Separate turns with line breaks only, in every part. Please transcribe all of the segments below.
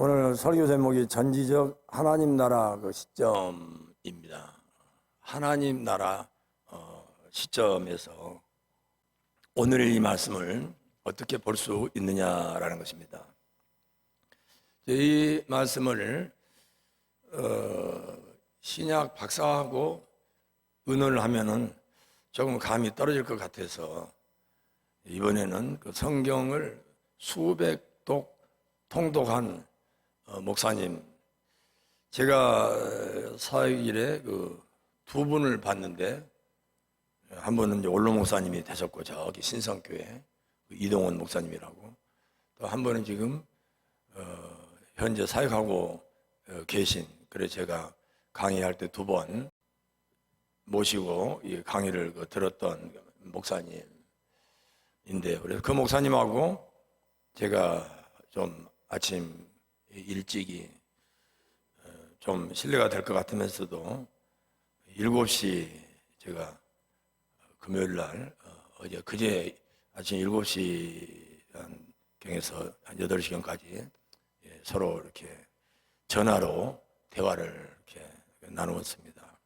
오늘 설교 제목이 전지적 하나님 나라 그 시점입니다. 하나님 나라 어, 시점에서 오늘 이 말씀을 어떻게 볼 수 있느냐라는 것입니다. 이 말씀을 어, 신약 박사하고 의논을 하면은 조금 감이 떨어질 것 같아서 이번에는 그 성경을 수백 독 통독한 어, 목사님 제가 사역일에 그 두 분을 봤는데 한 분은 이제 원로 목사님이 되셨고 저기 신성교회 그 이동원 목사님이라고 또 한 분은 지금 어, 현재 사역하고 어, 계신 그래 제가 강의할 때 두 번 모시고 이 강의를 그 들었던 목사님인데 그래서 그 목사님하고 제가 좀 아침 일찍이 어, 좀 신뢰가 될 것 같으면서도 7시 제가 금요일 날 어, 어제 그제 아침 7시 한 경에서 한 8시경까지 예, 서로 이렇게 전화로 대화를 이렇게 나누었습니다.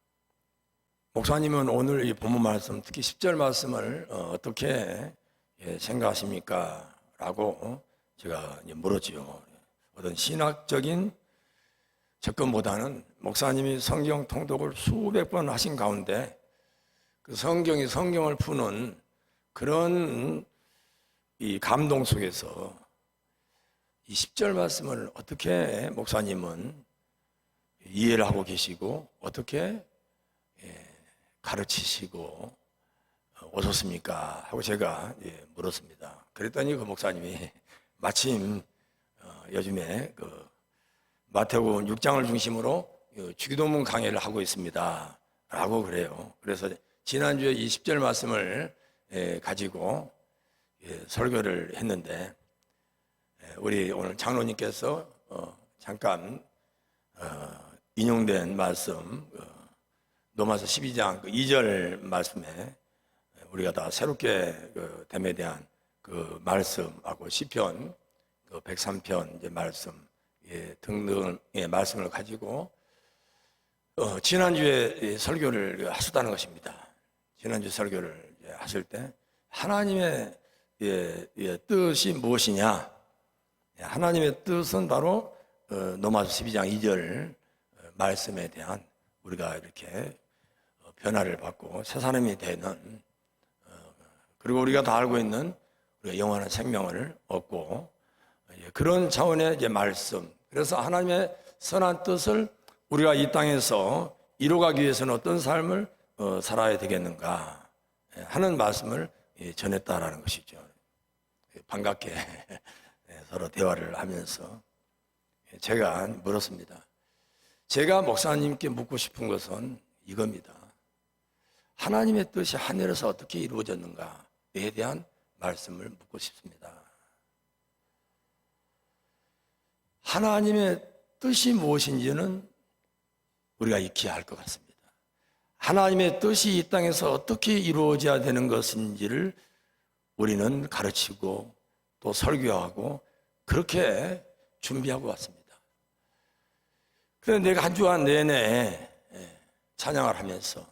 목사님은 오늘 이 본문 말씀, 특히 10절 말씀을 어, 어떻게 예, 생각하십니까? 라고 제가 물었지요. 어떤 신학적인 접근보다는 목사님이 성경 통독을 수백 번 하신 가운데 그 성경이 성경을 푸는 그런 이 감동 속에서 이 10절 말씀을 어떻게 목사님은 이해를 하고 계시고 어떻게 예, 가르치시고 오셨습니까? 하고 제가 예, 물었습니다. 그랬더니 그 목사님이 마침 어, 요즘에 그 마태복음 6장을 중심으로 그 주기도문 강의를 하고 있습니다. 라고 그래요. 그래서 지난주에 이 10절 말씀을 예, 가지고 예, 설교를 했는데 예, 우리 오늘 장로님께서 어, 잠깐 어, 인용된 말씀 어, 로마서 12장 그 2절 말씀에 우리가 다 새롭게 그 됨에 대한 그 말씀하고 시편 그 103편 이제 말씀 예, 등등의 말씀을 가지고 어, 지난주에 이 설교를 하셨다는 것입니다. 지난주 설교를 하실 때 하나님의 예, 예, 뜻이 무엇이냐? 예, 하나님의 뜻은 바로 어, 로마서 12장 2절 어, 말씀에 대한 우리가 이렇게 어, 변화를 받고 새 사람이 되는 어, 그리고 우리가 다 알고 있는 우리가 영원한 생명을 얻고 예, 그런 차원의 이제 말씀. 그래서 하나님의 선한 뜻을 우리가 이 땅에서 이루어가기 위해서는 어떤 삶을 어, 살아야 되겠는가 예, 하는 말씀을 예, 전했다라는 것이죠. 예, 반갑게 예, 서로 대화를 하면서 예, 제가 물었습니다. 제가 목사님께 묻고 싶은 것은 이겁니다. 하나님의 뜻이 하늘에서 어떻게 이루어졌는가에 대한 말씀을 묻고 싶습니다. 하나님의 뜻이 무엇인지는 우리가 익히 알것 같습니다. 하나님의 뜻이 이 땅에서 어떻게 이루어져야 되는 것인지를 우리는 가르치고 또 설교하고 그렇게 준비하고 왔습니다. 그런데 내가 한 주간 내내 예, 찬양을 하면서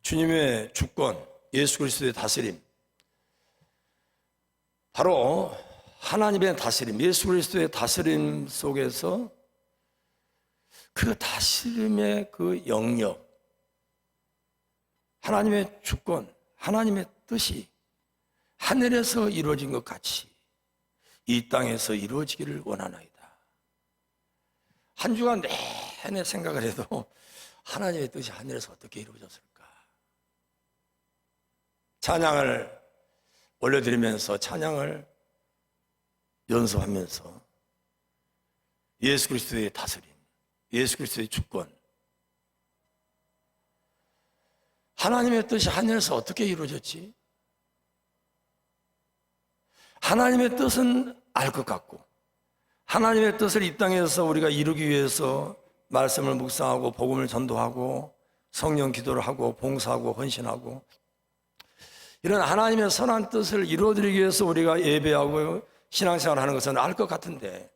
주님의 주권, 예수 그리스도의 다스림, 바로 하나님의 다스림, 예수 그리스도의 다스림 속에서 그 다스림의 그 영역, 하나님의 주권, 하나님의 뜻이 하늘에서 이루어진 것 같이 이 땅에서 이루어지기를 원하나이다. 한 주간 내내 생각을 해도 하나님의 뜻이 하늘에서 어떻게 이루어졌을까? 찬양을 올려드리면서 찬양을 연습하면서 예수 그리스도의 다스림, 예수 그리스도의 주권, 하나님의 뜻이 하늘에서 어떻게 이루어졌지? 하나님의 뜻은 알 것 같고, 하나님의 뜻을 이 땅에서 우리가 이루기 위해서 말씀을 묵상하고, 복음을 전도하고, 성령 기도를 하고, 봉사하고, 헌신하고, 이런 하나님의 선한 뜻을 이루어드리기 위해서 우리가 예배하고 신앙생활 하는 것은 알 것 같은데,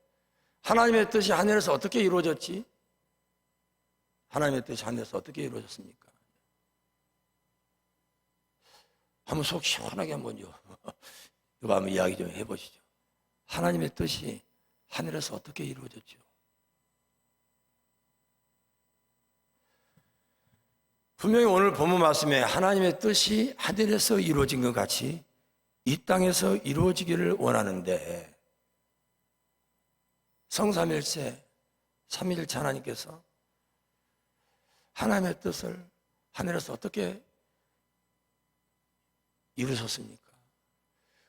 하나님의 뜻이 하늘에서 어떻게 이루어졌지? 하나님의 뜻이 하늘에서 어떻게 이루어졌습니까? 한번 속 시원하게 한번요. 이거 한번 이야기 좀 해보시죠. 하나님의 뜻이 하늘에서 어떻게 이루어졌죠? 분명히 오늘 본문 말씀에 하나님의 뜻이 하늘에서 이루어진 것 같이 이 땅에서 이루어지기를 원하는데 성삼일체 삼일체 하나님께서 하나님의 뜻을 하늘에서 어떻게 이루셨습니까?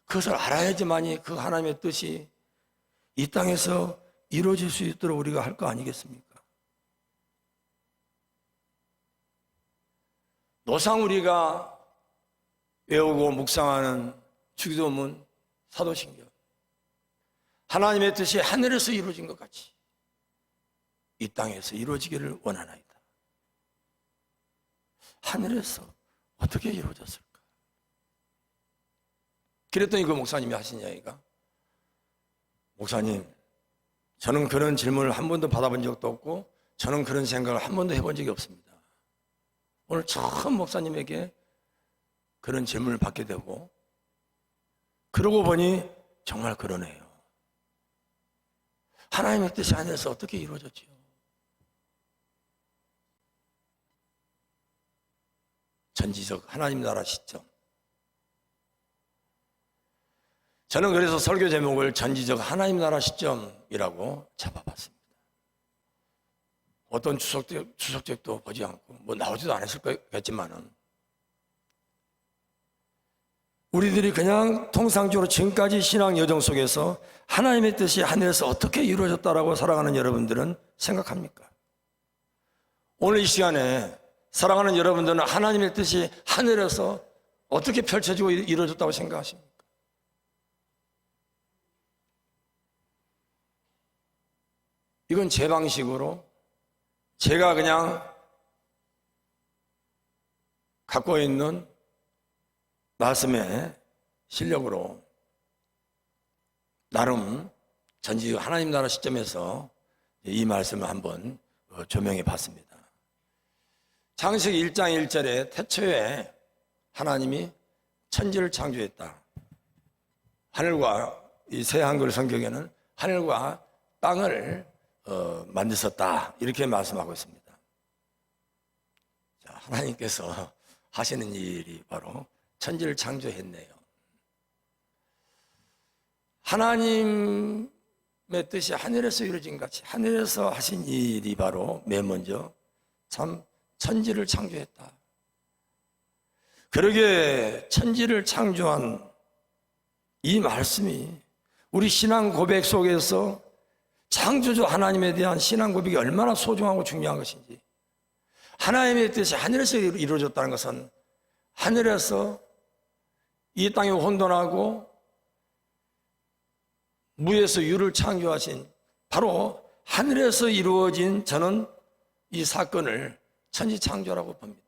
그것을 알아야지만이 그 하나님의 뜻이 이 땅에서 이루어질 수 있도록 우리가 할 거 아니겠습니까? 노상 우리가 외우고 묵상하는 주기도문 사도신경 하나님의 뜻이 하늘에서 이루어진 것 같이 이 땅에서 이루어지기를 원하나이다. 하늘에서 어떻게 이루어졌을까? 그랬더니 그 목사님이 하신 이야기가 목사님 저는 그런 질문을 한 번도 받아본 적도 없고 저는 그런 생각을 한 번도 해본 적이 없습니다. 오늘 처음 목사님에게 그런 질문을 받게 되고 그러고 보니 정말 그러네요. 하나님의 뜻이 하늘에서 어떻게 이루어졌지요? 전지적 하나님 나라 시점. 저는 그래서 설교 제목을 전지적 하나님 나라 시점이라고 잡아봤습니다. 어떤 추석적, 추석책도 보지 않고, 뭐 나오지도 않았을 거겠지만은, 우리들이 그냥 통상적으로 지금까지 신앙 여정 속에서 하나님의 뜻이 하늘에서 어떻게 이루어졌다라고 살아가는 여러분들은 생각합니까? 오늘 이 시간에 사랑하는 여러분들은 하나님의 뜻이 하늘에서 어떻게 펼쳐지고 이루어졌다고 생각하십니까? 이건 제 방식으로 제가 그냥 갖고 있는 말씀의 실력으로 나름 전지 하나님 나라 시점에서 이 말씀을 한번 어, 조명해 봤습니다. 창세기 1장 1절에 태초에 하나님이 천지를 창조했다. 하늘과 이 새 한글 성경에는 하늘과 땅을 어, 만드셨다 이렇게 말씀하고 있습니다. 자, 하나님께서 하시는 일이 바로 천지를 창조했네요. 하나님의 뜻이 하늘에서 이루어진 같이 하늘에서 하신 일이 바로 맨 먼저 참 천지를 창조했다. 그러게 천지를 창조한 이 말씀이 우리 신앙 고백 속에서 창조주 하나님에 대한 신앙 고백이 얼마나 소중하고 중요한 것인지 하나님의 뜻이 하늘에서 이루어졌다는 것은 하늘에서 이 땅이 혼돈하고 무에서 유를 창조하신 바로 하늘에서 이루어진 저는 이 사건을 천지 창조라고 봅니다.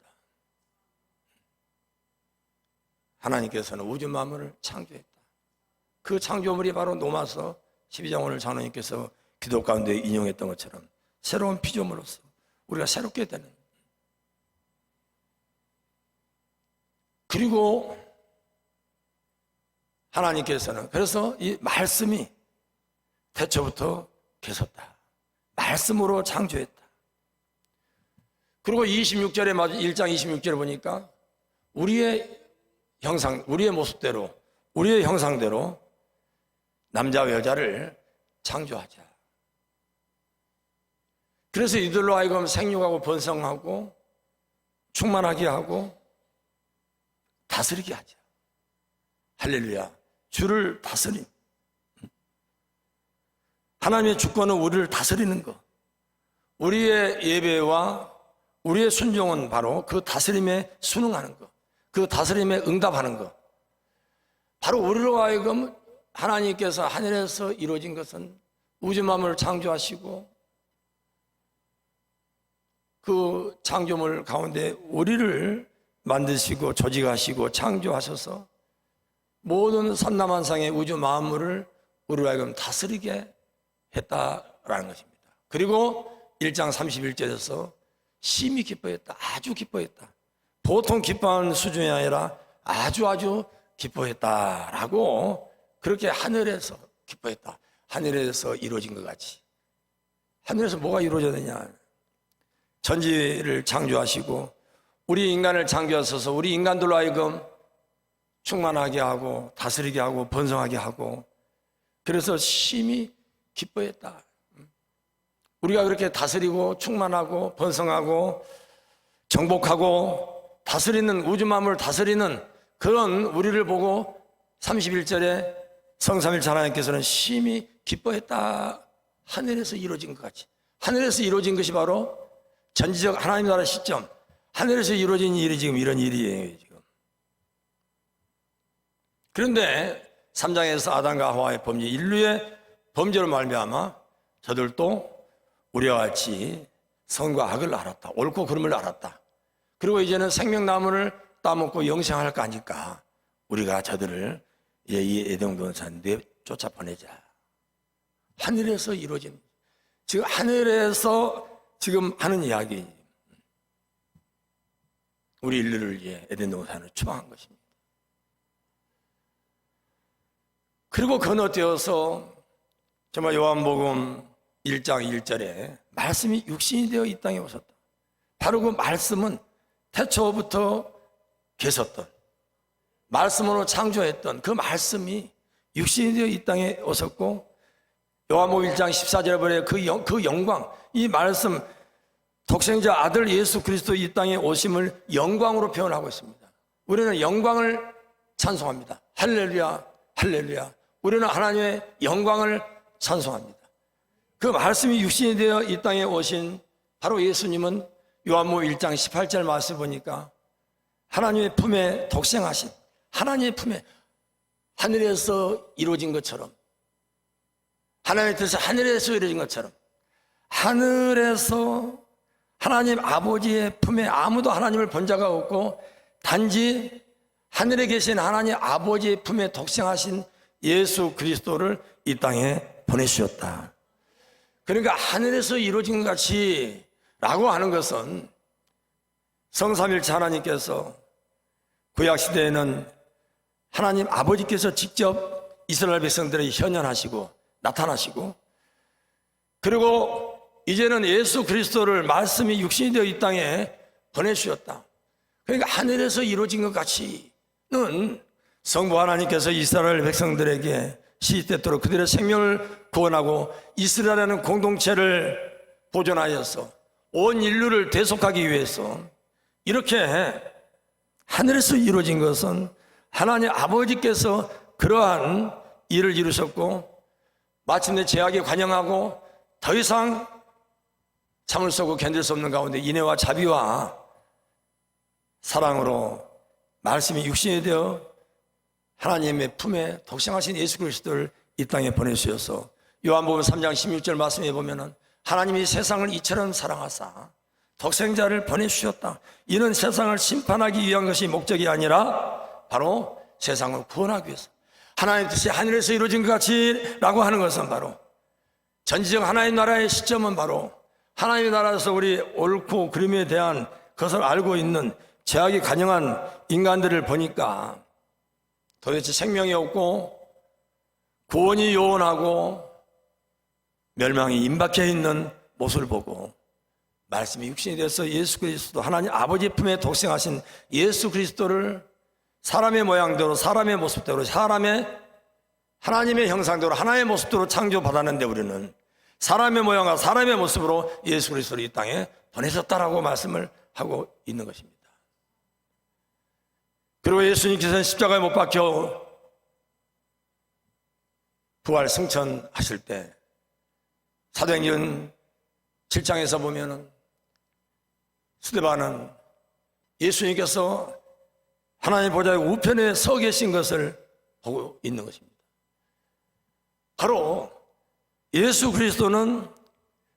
하나님께서는 우주 만물을 창조했다. 그 창조물이 바로 노마서 12장 오늘 장로님께서 기도 가운데 인용했던 것처럼 새로운 피조물로서 우리가 새롭게 되는 그리고 하나님께서는 그래서 이 말씀이 태초부터 계셨다. 말씀으로 창조했다. 그리고 26절에 맞은 1장 26절에 보니까 우리의 형상, 우리의 모습대로, 우리의 형상대로 남자와 여자를 창조하자. 그래서 이들로 하여금 생육하고 번성하고 충만하게 하고 다스리게 하자. 할렐루야. 주를 다스림. 하나님의 주권은 우리를 다스리는 것. 우리의 예배와 우리의 순종은 바로 그 다스림에 순응하는 것. 그 다스림에 응답하는 것. 바로 우리로 하여금 하나님께서 하늘에서 이루어진 것은 우주 만물을 창조하시고 그 창조물 가운데 우리를 만드시고 조직하시고 창조하셔서 모든 산남한상의 우주 만물을 우리로 하여금 다스리게 했다 기뻐했다라는 것입니다. 그리고 1장 31절에서 심히 기뻐했다. 아주 기뻐했다. 보통 기뻐하는 수준이 아니라 아주 아주 기뻐했다라고 그렇게 하늘에서 기뻐했다. 하늘에서 이루어진 것 같이. 하늘에서 뭐가 이루어졌느냐? 전지를 창조하시고 우리 인간을 창조하셔서 우리 인간들로 하여금 충만하게 하고 다스리게 하고 번성하게 하고 그래서 심히 기뻐했다. 우리가 그렇게 다스리고 충만하고 번성하고 정복하고 다스리는 우주 만물을 다스리는 그런 우리를 보고 31절에 성삼일 하나님께서는 심히 기뻐했다. 하늘에서 이루어진 것 같이. 하늘에서 이루어진 것이 바로 전지적 하나님 나라 시점. 하늘에서 이루어진 일이 지금 이런 일이에요. 그런데 3장에서 아담과 하와의 범죄, 인류의 범죄로 말미암아 저들도 우리와 같이 선과 악을 알았다. 옳고 그름을 알았다. 그리고 이제는 생명나무를 따먹고 영생할 거 아니까 우리가 저들을 예, 이 에덴 동산 쫓아 보내자. 하늘에서 이루어진 지금 하늘에서 지금 하는 이야기 우리 인류를 예, 에덴 동산으로 추방한 것입니다. 그리고 건너뛰어서 정말 요한복음 1장 1절에 말씀이 육신이 되어 이 땅에 오셨다. 바로 그 말씀은 태초부터 계셨던 말씀으로 창조했던 그 말씀이 육신이 되어 이 땅에 오셨고 요한복음 1장 14절에 보내 그, 영, 그 영광 이 말씀 독생자 아들 예수 그리스도 이 땅에 오심을 영광으로 표현하고 있습니다. 우리는 영광을 찬송합니다. 할렐루야, 할렐루야. 우리는 하나님의 영광을 찬송합니다. 그 말씀이 육신이 되어 이 땅에 오신 바로 예수님은 요한복음 1장 18절 말씀 보니까 하나님의 품에 독생하신 하나님의 품에 하늘에서 이루어진 것처럼 하나님의 뜻이 하늘에서 이루어진 것처럼 하늘에서 하나님 아버지의 품에 아무도 하나님을 본 자가 없고 단지 하늘에 계신 하나님 아버지의 품에 독생하신 예수 그리스도를 이 땅에 보내주셨다. 그러니까 하늘에서 이루어진 것 같이 라고 하는 것은 성삼일체 하나님께서 구약시대에는 하나님 아버지께서 직접 이스라엘 백성들에 현현하시고 나타나시고 그리고 이제는 예수 그리스도를 말씀이 육신이 되어 이 땅에 보내주셨다. 그러니까 하늘에서 이루어진 것 같이는 성부 하나님께서 이스라엘 백성들에게 시대토록 그들의 생명을 구원하고 이스라엘이라는 공동체를 보존하여서 온 인류를 대속하기 위해서 이렇게 하늘에서 이루어진 것은 하나님 아버지께서 그러한 일을 이루셨고 마침내 제약에 관영하고 더 이상 참을 수 없고 견딜 수 없는 가운데 인애와 자비와 사랑으로 말씀이 육신이 되어 하나님의 품에 독생하신 예수 그리스도를 이 땅에 보내주셔서 요한복음 3장 16절 말씀에 보면은 하나님이 세상을 이처럼 사랑하사 독생자를 보내주셨다. 이는 세상을 심판하기 위한 것이 목적이 아니라 바로 세상을 구원하기 위해서. 하나님 뜻이 하늘에서 이루어진 것 같이라고 하는 것은 바로 전지적 하나님 나라의 시점은 바로 하나님의 나라에서 우리 옳고 그름에 대한 것을 알고 있는 제약이 가능한 인간들을 보니까 도대체 생명이 없고 구원이 요원하고 멸망이 임박해 있는 모습을 보고 말씀이 육신이 돼서 예수 그리스도 하나님 아버지 품에 독생하신 예수 그리스도를 사람의 모양대로 사람의 모습대로 사람의 하나님의 형상대로 하나의 모습대로 창조받았는데 우리는 사람의 모양과 사람의 모습으로 예수 그리스도를 이 땅에 보내셨다라고 말씀을 하고 있는 것입니다. 그리고 예수님께서는 십자가에 못 박혀 부활 승천하실 때 사도행전 7장에서 보면은 스데반은 예수님께서 하나님 보좌의 우편에 서 계신 것을 보고 있는 것입니다. 바로 예수 그리스도는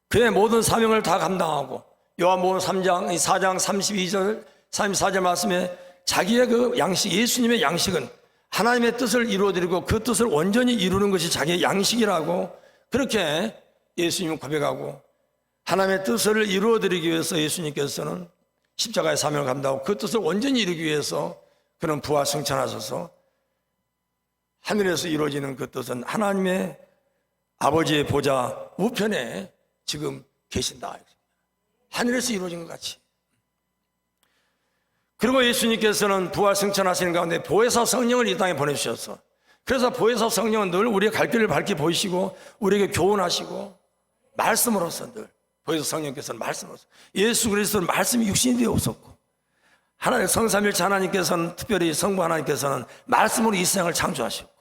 그의 모든 사명을 다 감당하고 요한복음 3장, 4장 32절, 34절 말씀에 자기의 그 양식, 예수님의 양식은 하나님의 뜻을 이루어드리고 그 뜻을 온전히 이루는 것이 자기의 양식이라고 그렇게 예수님을 고백하고 하나님의 뜻을 이루어드리기 위해서 예수님께서는 십자가의 사명을 감당하고 그 뜻을 온전히 이루기 위해서 그는 부활 승천하셔서 하늘에서 이루어지는 그 뜻은 하나님의 아버지의 보좌 우편에 지금 계신다. 하늘에서 이루어진 것 같이. 그리고 예수님께서는 부활 승천하시는 가운데 보혜사 성령을 이 땅에 보내주셔서 그래서 보혜사 성령은 늘 우리의 갈 길을 밝게 보이시고 우리에게 교훈하시고 말씀으로서 늘 보혜사 성령께서는 말씀으로서 예수 그리스도는 말씀이 육신이 되어 오셨고 하나님 성삼일체 하나님께서는 특별히 성부 하나님께서는 말씀으로 이 세상을 창조하셨고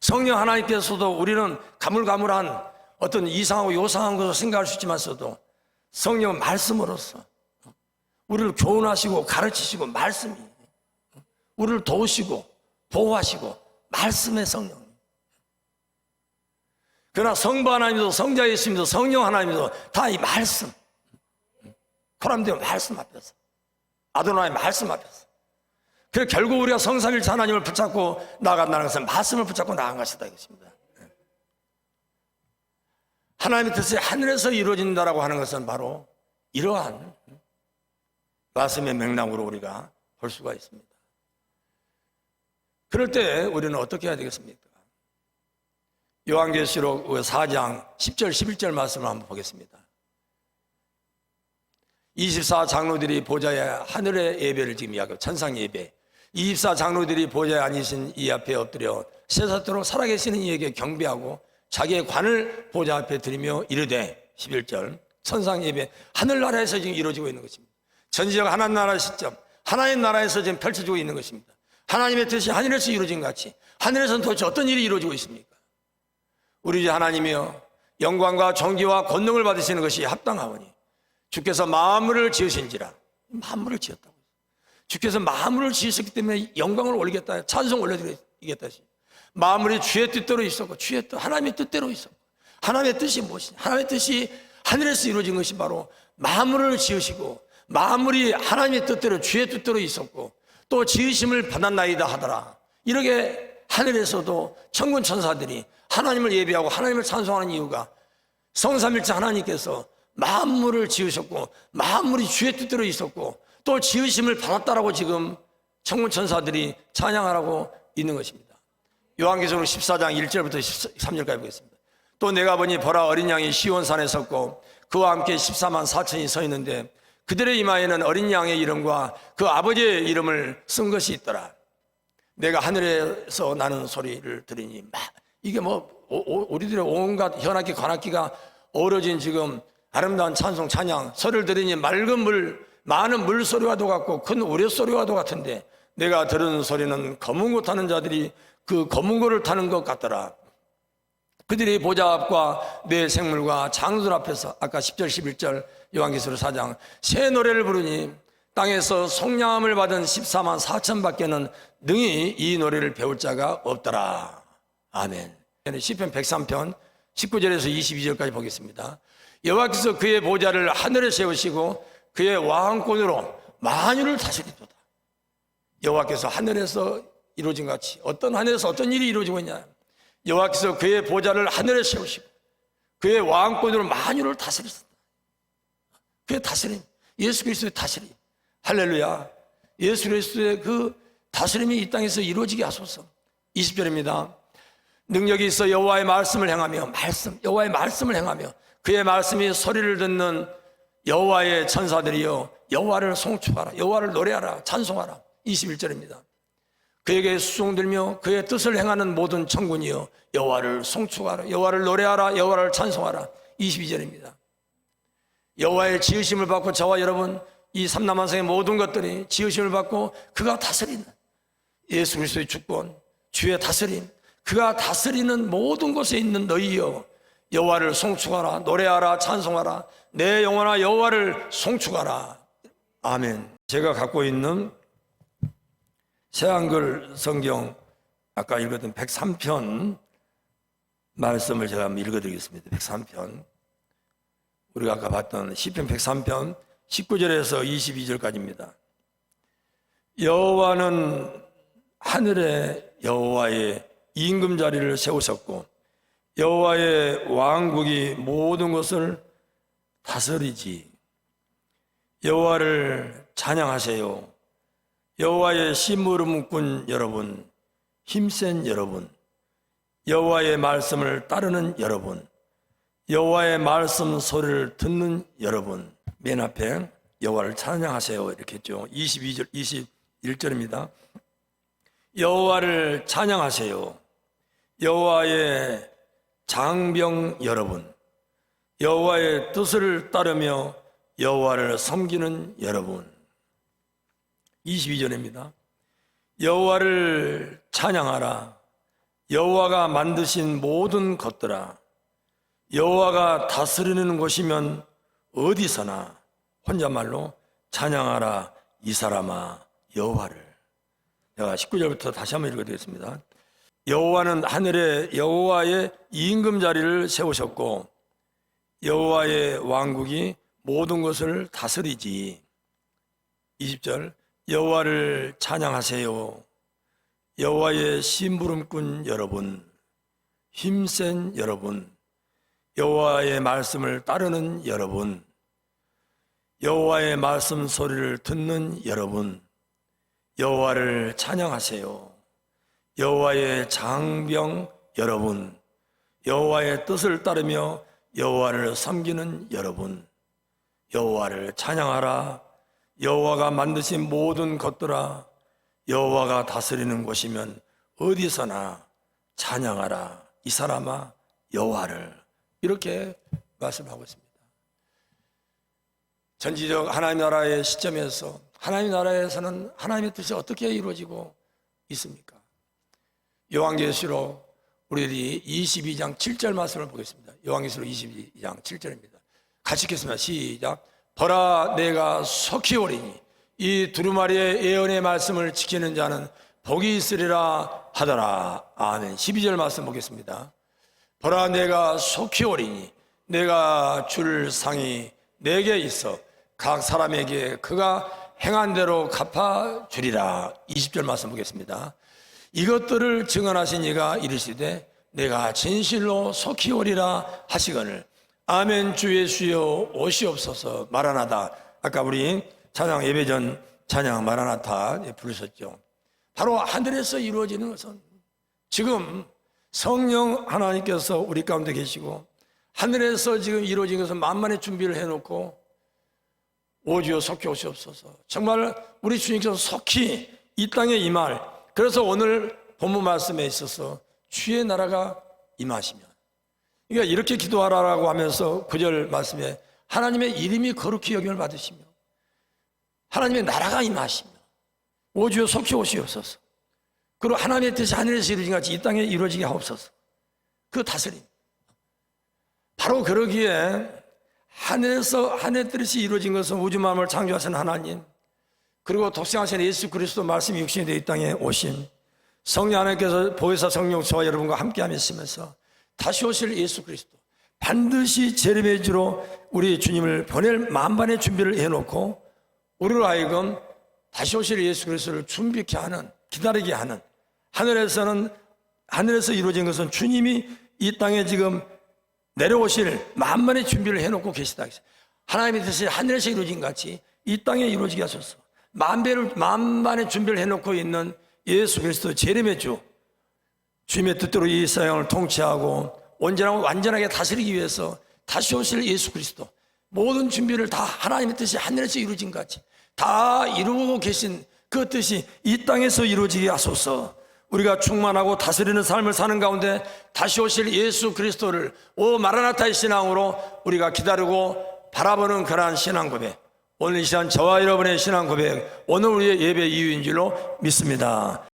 성령 하나님께서도 우리는 가물가물한 어떤 이상하고 요상한 것을 생각할 수 있지만서도 성령은 말씀으로서 우리를 교훈하시고 가르치시고 말씀이 우리를 도우시고 보호하시고 말씀의 성령. 그러나 성부 하나님도 성자 예수님도 성령 하나님도 다 이 말씀. 포함되어 말씀 앞에서 아도나의 말씀 앞에서. 그래서 결국 우리가 성삼일체 하나님을 붙잡고 나간다는 것은 말씀을 붙잡고 나간 것이다 이것입니다. 하나님의 뜻이 하늘에서 이루어진다라고 하는 것은 바로 이러한 말씀의 맥락으로 우리가 볼 수가 있습니다. 그럴 때 우리는 어떻게 해야 되겠습니까? 요한계시록 4장 10절 11절 말씀을 한번 보겠습니다. 24 장로들이 보좌에 하늘의 예배를 지금 이야기하고 천상 예배 24 장로들이 보좌에 앉으신 이 앞에 엎드려 세사토록 살아계시는 이에게 경배하고 자기의 관을 보좌 앞에 드리며 이르되 11절 천상 예배 하늘나라에서 지금 이루어지고 있는 것입니다. 전지적 하나님 나라 시점 하나님 나라에서 지금 펼쳐지고 있는 것입니다. 하나님의 뜻이 하늘에서 이루어진 것 같이 하늘에서는 도대체 어떤 일이 이루어지고 있습니까? 우리 주 하나님이여 영광과 정기와 권능을 받으시는 것이 합당하오니 주께서 마음을 지으신지라 마음을 지었다고 주께서 마음을 지으셨기 때문에 영광을 올리겠다 찬송 올려드리겠다 마음이 주의 뜻대로 있었고 주의 뜻 하나님의 뜻대로 있었고 하나님의 뜻이 무엇이냐 하나님의 뜻이 하늘에서 이루어진 것이 바로 마음을 지으시고 마음이 하나님의 뜻대로 주의 뜻대로 있었고 또 지으심을 받았나이다 하더라 이렇게 하늘에서도 천군 천사들이 하나님을 예배하고 하나님을 찬송하는 이유가 성삼일체 하나님께서 만물을 지으셨고 만물이 주의 뜻대로 있었고 또 지으심을 받았다라고 지금 천군 천사들이 찬양하라고 있는 것입니다. 요한계시록 14장 1절부터 13절까지 보겠습니다. 또 내가 보니 보라 어린 양이 시온산에 섰고 그와 함께 14만 4천이 서 있는데 그들의 이마에는 어린 양의 이름과 그 아버지의 이름을 쓴 것이 있더라. 내가 하늘에서 나는 소리를 들으니 막 이게 뭐 우리들의 온갖 현악기 관악기가 어우러진 지금 아름다운 찬송 찬양 소리를 들으니 맑은 물 많은 물 소리와도 같고 큰 우레소리와도 같은데 내가 들은 소리는 검은 고 타는 자들이 그 검은 고를 타는 것 같더라 그들이 보좌 앞과 내 생물과 장들 앞에서 아까 10절 11절 요한계시록 4장 새 노래를 부르니 땅에서 속량함을 받은 14만 4천 밖에는 능히 이 노래를 배울 자가 없더라 아멘 시편 103편 19절에서 22절까지 보겠습니다 여호와께서 그의 보좌를 하늘에 세우시고 그의 왕권으로 만유를 다스리도다. 여호와께서 하늘에서 이루어진 같이 어떤 하늘에서 어떤 일이 이루어지고 있냐? 여호와께서 그의 보좌를 하늘에 세우시고 그의 왕권으로 만유를 다스리신다. 그의 다스림, 예수 그리스도의 다스림. 할렐루야. 예수 그리스도의 그 다스림이 이 땅에서 이루어지게 하소서. 20절입니다. 능력이 있어 여호와의 말씀을 행하며 말씀, 여호와의 말씀을 행하며 그의 말씀이 소리를 듣는 여호와의 천사들이여 여호와를 송축하라 여호와를 노래하라 찬송하라 21절입니다 그에게 수종들며 그의 뜻을 행하는 모든 천군이여 여호와를 송축하라 여호와를 노래하라 여호와를 찬송하라. 22절입니다. 여호와의 지으심을 받고 저와 여러분 이 삼남한성의 모든 것들이 지으심을 받고 그가 다스리는 예수 그리스도의 주권 주의 다스림 그가 다스리는 모든 곳에 있는 너희여 여호와를 송축하라 노래하라 찬송하라. 내 영혼아 여호와를 송축하라. 아멘. 제가 갖고 있는 새한글 성경 아까 읽었던 103편 말씀을 제가 한번 읽어드리겠습니다 103편 우리가 아까 봤던 시편 103편 19절에서 22절까지입니다 여호와는 하늘에 여호와의 임금 자리를 세우셨고 여호와의 왕국이 모든 것을 다스리지. 여호와를 찬양하세요. 여호와의 심부름꾼 여러분, 힘센 여러분, 여호와의 말씀을 따르는 여러분, 여호와의 말씀 소리를 듣는 여러분, 맨 앞에 여호와를 찬양하세요 이렇게 했죠. 22절 21절입니다. 여호와를 찬양하세요. 여호와의 장병 여러분, 여호와의 뜻을 따르며 여호와를 섬기는 여러분. 22절입니다. 여호와를 찬양하라. 여호와가 만드신 모든 것들아. 여호와가 다스리는 곳이면 어디서나 혼잣말로 찬양하라 이 사람아 여호와를. 제가 19절부터 다시 한번 읽어드리겠습니다. 여호와는 하늘에 여호와의 임금 자리를 세우셨고 여호와의 왕국이 모든 것을 다스리지. 20절 여호와를 찬양하세요. 여호와의 심부름꾼 여러분, 힘센 여러분, 여호와의 말씀을 따르는 여러분, 여호와의 말씀 소리를 듣는 여러분, 여호와를 찬양하세요. 여호와의 장병 여러분, 여호와의 뜻을 따르며 여호와를 섬기는 여러분, 여호와를 찬양하라. 여호와가 만드신 모든 것들아 여호와가 다스리는 곳이면 어디서나 찬양하라. 이 사람아 여호와를 이렇게 말씀하고 있습니다. 전지적 하나님 나라의 시점에서 하나님 나라에서는 하나님의 뜻이 어떻게 이루어지고 있습니까? 요한계시록 우리들이 22장 7절 말씀을 보겠습니다. 요한계시록 22장 7절입니다. 같이 읽겠습니다. 시작. 보라 내가 속히 오리니 이 두루마리의 예언의 말씀을 지키는 자는 복이 있으리라 하더라. 아멘. 12절 말씀 보겠습니다. 보라 내가 속히 오리니 내가 줄 상이 내게 있어 각 사람에게 그가 행한 대로 갚아 주리라. 20절 말씀 보겠습니다. 이것들을 증언하신 이가 이르시되 내가 진실로 속히 오리라 하시거늘 아멘 주 예수여 오시옵소서 마라나다. 아까 우리 찬양 예배전 찬양 마라나타 예, 부르셨죠. 바로 하늘에서 이루어지는 것은 지금 성령 하나님께서 우리 가운데 계시고 하늘에서 지금 이루어진 것은 만만의 준비를 해놓고 오주여 속히 오시옵소서. 정말 우리 주님께서 속히 이 땅에 임할 그래서 오늘 본문 말씀에 있어서 주의 나라가 임하시면 그러니까 이렇게 기도하라라고 하면서 구절 말씀에 하나님의 이름이 거룩히 여김을 받으시며 하나님의 나라가 임하시며 오주여 속히 오시옵소서. 그리고 하나님의 뜻이 하늘에서 이루어진 것 같이 이 땅에 이루어지게 하옵소서. 그 다스림. 바로 그러기에 하늘에서 하늘 뜻이 이루어진 것은 우주 마음을 창조하신 하나님 그리고 독생하신 예수 그리스도 말씀이 육신이 되어 이 땅에 오신 성령 하나님께서 보혜사 성령 저와 여러분과 함께 하시면서 다시 오실 예수 그리스도 반드시 재림의 주로 우리 주님을 보낼 만반의 준비를 해놓고 우리로 하여금 다시 오실 예수 그리스도를 준비케 하는 기다리게 하는 하늘에서는 하늘에서 이루어진 것은 주님이 이 땅에 지금 내려오실 만반의 준비를 해놓고 계시다. 하나님의 뜻이 하늘에서 이루어진 것 같이 이 땅에 이루어지게 하소서. 만배를 만반의 준비를 해놓고 있는 예수 그리스도 재림의 주 주님의 뜻대로 이 세상을 통치하고 온전하고 완전하게 다스리기 위해서 다시 오실 예수 그리스도. 모든 준비를 다 하나님의 뜻이 하늘에서 이루어진 것 같이 다 이루고 계신 그 뜻이 이 땅에서 이루어지게 하소서. 우리가 충만하고 다스리는 삶을 사는 가운데 다시 오실 예수 그리스도를 오 마라나타의 신앙으로 우리가 기다리고 바라보는 그러한 신앙 고백. 오늘 이 시간 저와 여러분의 신앙 고백 오늘 우리의 예배 이유인 줄로 믿습니다